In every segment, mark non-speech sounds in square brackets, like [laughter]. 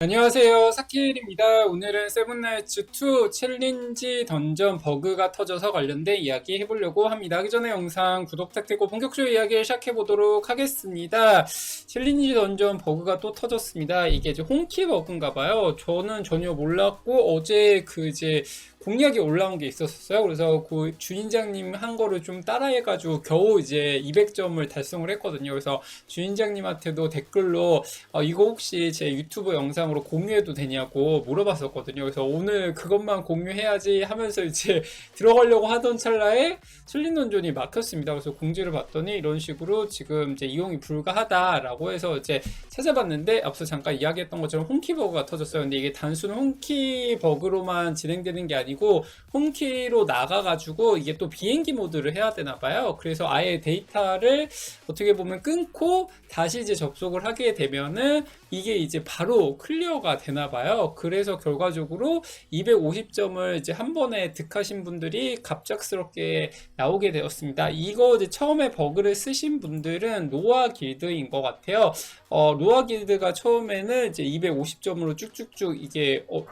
안녕하세요. 사키일입니다. 오늘은 세븐나이츠2 챌린지 던전 버그가 터져서 관련된 이야기 해보려고 합니다. 하기 전에 영상 구독 부탁드리고 본격적으로 이야기를 시작해보도록 하겠습니다. 챌린지 던전 버그가 또 터졌습니다. 이게 이제 홈키 버그인가봐요. 저는 전혀 몰랐고 어제 그 이제 공략이 올라온 게 있었어요. 그래서 그 주인장님 한 거를 좀 따라해가지고 겨우 이제 200점을 달성을 했거든요. 그래서 주인장님한테도 댓글로 어, 이거 혹시 제 유튜브 영상 으로 공유해도 되냐고 물어봤었거든요. 그래서 오늘 그것만 공유해야지 하면서 이제 [laughs] 들어가려고 하던 찰나에 슬린 던전이 막혔습니다. 그래서 공지를 봤더니 이런 식으로 지금 이제 이용이 불가하다라고 해서 이제 찾아봤는데 앞서 잠깐 이야기했던 것처럼 홈키 버그가 터졌어요. 근데 이게 단순 홈키 버그로만 진행되는 게 아니고 홈키로 나가가지고 이게 또 비행기 모드를 해야 되나 봐요. 그래서 아예 데이터를 어떻게 보면 끊고 다시 이제 접속을 하게 되면은 이게 이제 바로 클 리어가 되나 봐요. 그래서 결과적으로 250점을 이제 한 번에 득하신 분들이 갑작스럽게 나오게 되었습니다. 이거 이제 처음에 버그를 쓰신 분들은 노아 길드인 것 같아요. 어, 노아 길드가 처음에는 이제 250점으로 쭉쭉쭉 이게 어,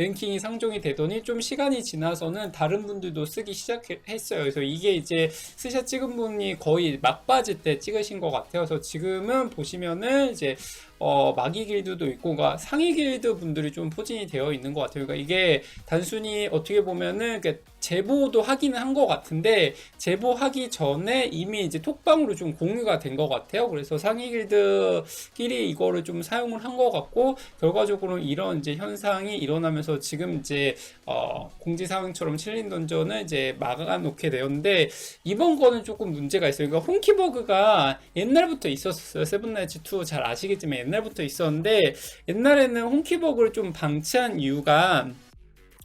랭킹이 상종이 되더니 좀 시간이 지나서는 다른 분들도 쓰기 시작했어요. 그래서 이게 이제 스샷 찍은 분이 거의 막바지 때 찍으신 것 같아요. 그래서 지금은 보시면은 이제 어, 마기 길드도 있고, 그러니까 상위 길드 분들이 좀 포진이 되어 있는 것 같아요. 그러니까 이게 단순히 어떻게 보면은 제보도 하기는 한 것 같은데, 제보하기 전에 이미 이제 톡방으로 좀 공유가 된 것 같아요. 그래서 상위 길드끼리 이거를 좀 사용을 한 것 같고, 결과적으로 이런 이제 현상이 일어나면서 지금 이제, 어, 공지 사항처럼 칠린 던전을 이제 막아놓게 되었는데, 이번 거는 조금 문제가 있어요. 그러니까 홈키버그가 옛날부터 있었어요. 세븐나이츠 2 잘 아시겠지만 옛날부터 있었는데 옛날에는 홈키버그를 좀 방치한 이유가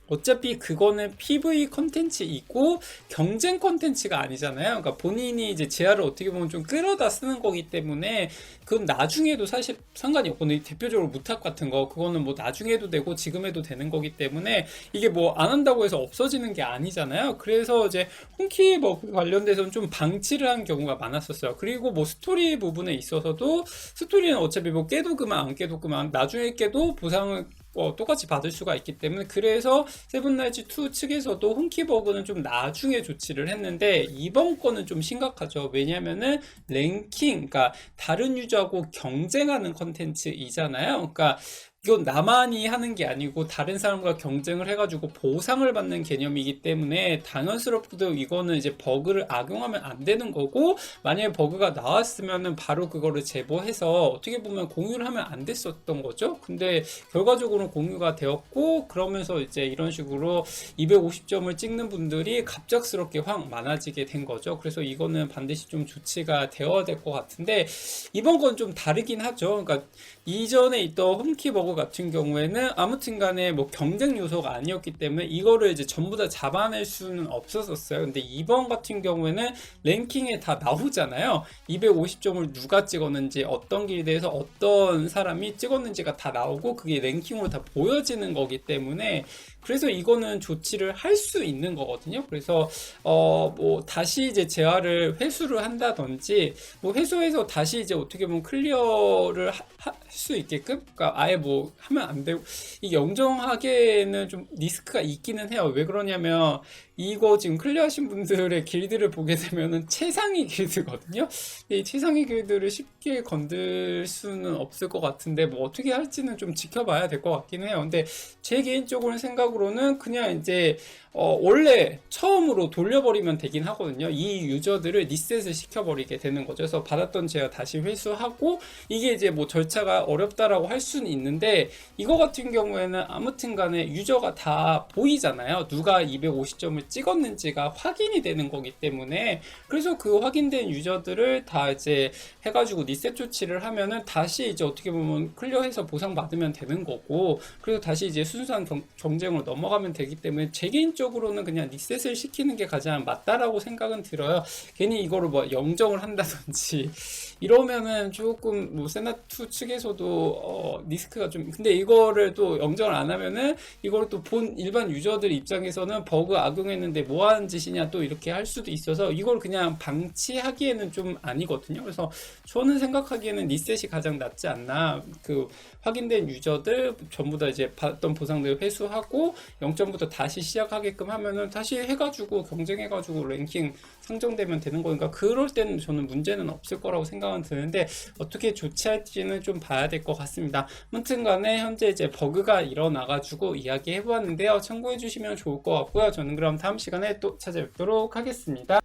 어차피 그거는 PV 컨텐츠이고 경쟁 컨텐츠가 아니잖아요. 그러니까 본인이 이제 제아를 어떻게 보면 좀 끌어다 쓰는 거기 때문에 그럼 나중에도 사실 상관이 없거든요. 대표적으로 무탑 같은 거 그거는 뭐 나중에도 되고 지금 해도 되는 거기 때문에 이게 뭐 안 한다고 해서 없어지는 게 아니잖아요. 그래서 이제 홈키 뭐 관련돼서는 좀 방치를 한 경우가 많았었어요. 그리고 뭐 스토리 부분에 있어서도 스토리는 어차피 뭐 깨도 그만 안 깨도 그만 나중에 깨도 보상을 어, 똑같이 받을 수가 있기 때문에 그래서 세븐나이츠 2 측에서도 홈키버그는 좀 나중에 조치를 했는데 이번 거는 좀 심각하죠. 왜냐면은 랭킹, 그러니까 다른 유저하고 경쟁하는 컨텐츠이잖아요. 그러니까 이건 나만이 하는 게 아니고 다른 사람과 경쟁을 해가지고 보상을 받는 개념이기 때문에 당연스럽게도 이거는 이제 버그를 악용하면 안 되는 거고 만약에 버그가 나왔으면은 바로 그거를 제보해서 어떻게 보면 공유를 하면 안 됐었던 거죠. 근데 결과적으로 공유가 되었고 그러면서 이제 이런 식으로 250점을 찍는 분들이 갑작스럽게 확 많아지게 된 거죠. 그래서 이거는 반드시 좀 조치가 되어야 될 것 같은데 이번 건 좀 다르긴 하죠. 그러니까 이전에 있던 홈키 버그 같은 경우에는 아무튼 간에 뭐 경쟁 요소가 아니었기 때문에 이거를 이제 전부 다 잡아낼 수는 없었었어요. 근데 이번 같은 경우에는 랭킹에 다 나오잖아요. 250점을 누가 찍었는지 어떤 길드에서 어떤 사람이 찍었는지가 다 나오고 그게 랭킹으로 다 보여지는 거기 때문에 그래서 이거는 조치를 할 수 있는 거거든요. 그래서 어 뭐 다시 이제 재활을 회수를 한다든지 뭐 회수해서 다시 이제 어떻게 보면 클리어를 할 수 있게끔 그러니까 아예 뭐 하면 안 되고 이 영정하게는 좀 리스크가 있기는 해요. 왜 그러냐면 이거 지금 클리어하신 분들의 길드를 보게 되면은 최상위 길드거든요. 이 최상위 길드를 쉽게 건들 수는 없을 것 같은데 뭐 어떻게 할지는 좀 지켜봐야 될 것 같긴 해요. 근데 제 개인적으로는 생각으로는 그냥 이제 어, 원래 처음으로 돌려버리면 되긴 하거든요. 이 유저들을 리셋을 시켜버리게 되는 거죠. 그래서 받았던 제가 다시 회수하고 이게 이제 뭐 절차가 어렵다라고 할 수는 있는데 이거 같은 경우에는 아무튼 간에 유저가 다 보이잖아요. 누가 250점을 찍었는지가 확인이 되는 거기 때문에 그래서 그 확인된 유저들을 다 이제 해가지고 리셋 조치를 하면은 다시 이제 어떻게 보면 클리어해서 보상받으면 되는 거고 그래서 다시 이제 순수한 경, 경쟁으로 넘어가면 되기 때문에 제 개인적 개인적으로는 그냥 리셋을 시키는 게 가장 맞다라고 생각은 들어요. 괜히 이거를 뭐 영정을 한다든지 [laughs] 이러면은 조금 뭐 세나2 측에서도 어 리스크가 좀 근데 이거를 또 영정을 안 하면은 이걸 또 본 일반 유저들 입장에서는 버그 악용에 했는데 뭐 하는 짓이냐 또 이렇게 할 수도 있어서 이걸 그냥 방치하기에는 좀 아니거든요. 그래서 저는 생각하기에는 리셋이 가장 낫지 않나. 그 확인된 유저들 전부 다 이제 받았던 보상들 회수하고 0점부터 다시 시작하게끔 하면은 다시 해가지고 경쟁해가지고 랭킹 상정되면 되는 거니까 그럴 때는 저는 문제는 없을 거라고 생각은 드는데 어떻게 조치할지는 좀 봐야 될 것 같습니다. 아무튼 간에 현재 이제 버그가 일어나가지고 이야기 해보았는데요. 참고해 주시면 좋을 것 같고요. 저는 그럼 다음 시간에 또 찾아뵙도록 하겠습니다.